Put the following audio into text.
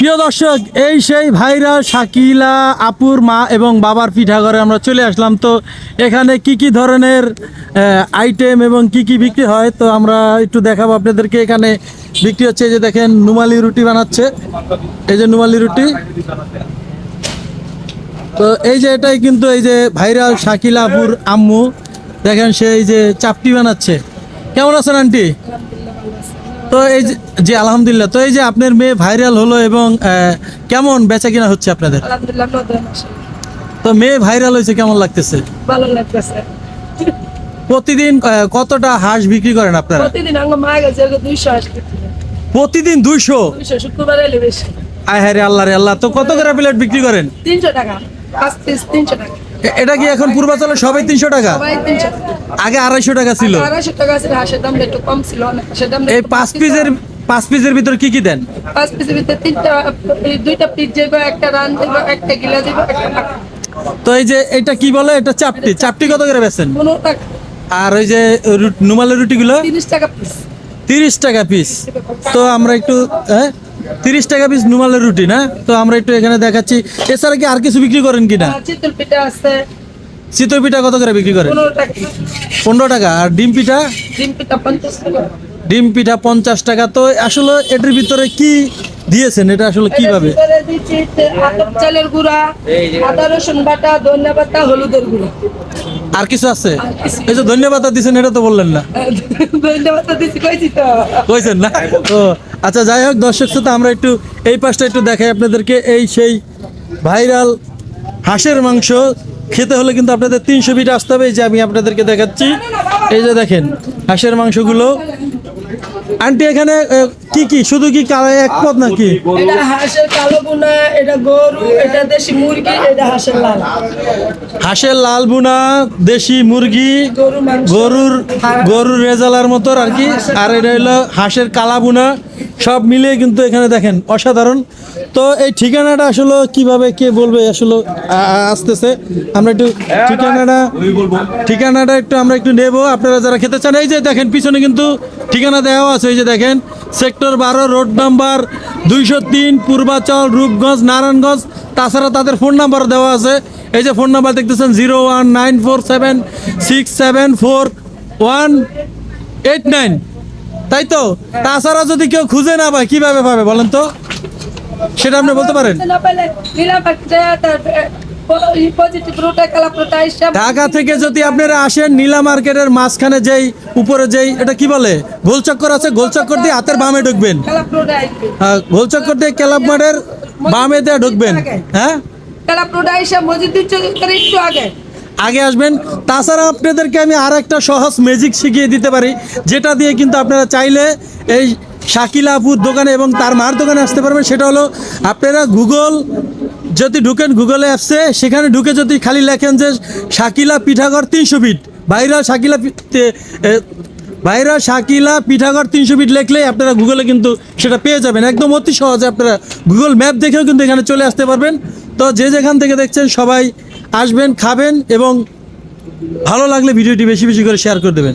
প্রিয় দর্শক, এই সেই ভাইরা শাকিলা আপুর মা এবং বাবার পিঠাঘরে আমরা চলে আসলাম। তো এখানে কি কি ধরনের আইটেম এবং কি কি বিক্রি হয়? তো আমরা একটু দেখাবো আপনাদেরকে। এখানে বিক্রি হচ্ছে এই যে দেখেন, নুমালি রুটি বানাচ্ছে। এই যে নুমালি রুটি। তো এই যে এটাই কিন্তু এই যে ভাইরাল শাকিলা আপুর আম্মু। দেখেন সে এই যে চাপটি বানাচ্ছে। কেমন আছেন আন্টি? তো এই যে আলহামদুলিল্লাহ। তো এই যে আপনার মেয়ে ভাইরাল হলো এবং কেমন বেচা কিনা হচ্ছে আপনাদের? তো মেয়ে ভাইরাল হয়েছে কেমন লাগতেছে? ভালো লাগতেছে। প্রতিদিন কতটা হাঁস বিক্রি করেন আপনারা? প্রতিদিন প্রতিদিন দুইশো? শুক্রবার বেশি। আয় হ্যাঁ রে আল্লাহ রে আল্লাহ। তো কত করে প্লেট বিক্রি করেন? তিনশো টাকা পাঁচ পিস তিনশো টাকা। এটা কি এখন পূর্বাচলে সবাই তিনশো টাকা? আগে আড়াইশো টাকা ছিল। আড়াইশো টাকা ছিল হাঁসের দামটা একটু কম ছিল হাঁসের দামটা এই পাঁচ পিসের পাঁচ পিসের ভিতর কি কি দেন? পাঁচ পিসের ভিতরে তিনটা দুইটা পিস যাইব একটা রান যাইব একটা গিলা যাইব একটা তো এই যে এটা কি বলে? এটা চাপটি। চাপটি কত করে বেচেন? আর ওই যে নুমালের রুটিগুলো? তিরিশ টাকা পিস। তিরিশ টাকা পিস। তো আমরা একটু হ্যাঁ? তিরিশ টাকা পিস নুমালের রুটি না? তো আমরা একটু এখানে দেখাচ্ছি। এছাড়া কি আর কিছু বিক্রি করেন কিনা? না চিতল পিঠা আছে। চিতল পিঠা কত করে বিক্রি করেন? পনেরো টাকা। পনেরো টাকা। আর ডিম পিঠা? ডিম পিঠা পঞ্চাশ টাকা। ডিম পিঠা পঞ্চাশ টাকা। তো আসলে এটার ভিতরে কি দিয়েছেন? এটা আসলে কীভাবে? আতপ চালের গুঁড়া আদা রসুন বাটা ধনিয়া পাতা হলুদের গুঁড়া। আর কিছু আছে? এই যে ধন্যবাদ দিচ্ছেন এটা তো বললেন না। ধনিয়া পাতা কইছি তো। কইছেন না? ও আচ্ছা যাই হোক দর্শক শ্রোতা আমরা একটু এই পাশটা একটু দেখাই আপনাদেরকে। এই সেই ভাইরাল হাঁসের মাংস খেতে হলে কিন্তু আপনাদের তিনশো ফিট আসতে হবে। এই যে আমি আপনাদেরকে দেখাচ্ছি। এই যে দেখেন হাঁসের মাংসগুলো। আন্টি এখানে কি কি? শুধু কি কালো এক পদ নাকি? এটা হাঁসের কালো বুনা এটা গরু এটা দেশি মুরগি এটা হাঁসের লাল। হাঁসের লাল বুনা দেশি মুরগি গরুর গরুর রেজালার মতো আর কি। আর এটা হলো হাঁসের কালা বুনা। সব মিলিয়ে কিন্তু এখানে দেখেন অসাধারণ। তো এই ঠিকানাটা আসলে কীভাবে কে বলবে আসলে আসতেছে। আমরা একটু ঠিকানাটা ঠিকানাটা একটু আমরা একটু নেব। আপনারা যারা খেতে চান, এই যে দেখেন, পিছনে কিন্তু ঠিকানা দেওয়া আছে। এই যে দেখেন, সেক্টর বারো, রোড নাম্বার দুইশো তিন, পূর্বাচল, রূপগঞ্জ, নারায়ণগঞ্জ। তাছাড়া তাদের ফোন নাম্বার দেওয়া আছে। এই যে ফোন নাম্বার দেখতেছেন, zero one nine four seven six seven four one eight nine. তাই তো? তাছাড়া যদি কেউ খুঁজে না পায় কীভাবে পাবে বলেন তো? সেটা আপনি বলতে পারেন। ঢাকা থেকে যদি আপনারা আসেন নীলা মার্কেটের মাঝখানে যেই উপরে যেই এটা কি বলে? গোলচক্কর আছে গোলচক্কর দিয়ে হাতের বামে ঢুকবেন। হ্যাঁ, গোলচক্কর দিয়ে ক্লাব মাঠের বামে দিয়ে ঢুকবেন। হ্যাঁ? মসজিদ একটু আগে। আগে আসবেন। তাছাড়া আপনাদেরকে আমি আর একটা সহজ ম্যাজিক শিখিয়ে দিতে পারি, যেটা দিয়ে কিন্তু আপনারা চাইলে এই শাকিলা আপুর দোকানে এবং তার মার দোকানে আসতে পারবেন। সেটা হলো আপনারা গুগল যদি ঢুকেন গুগলে অ্যাপসে, সেখানে ঢুকে যদি খালি লেখেন যে শাকিলা পিঠাঘর তিনশো ফিট বাইরা শাকিলা বাইরা শাকিলা পিঠাঘর তিনশো ফিট লিখলেই আপনারা গুগলে কিন্তু সেটা পেয়ে যাবেন। একদম অতি সহজে আপনারা গুগল ম্যাপ দেখেও কিন্তু এখানে চলে আসতে পারবেন। তো যে যেখান থেকে দেখছেন সবাই আসবেন খাবেন এবং ভালো লাগলে ভিডিওটি বেশি বেশি করে শেয়ার করে দেবেন।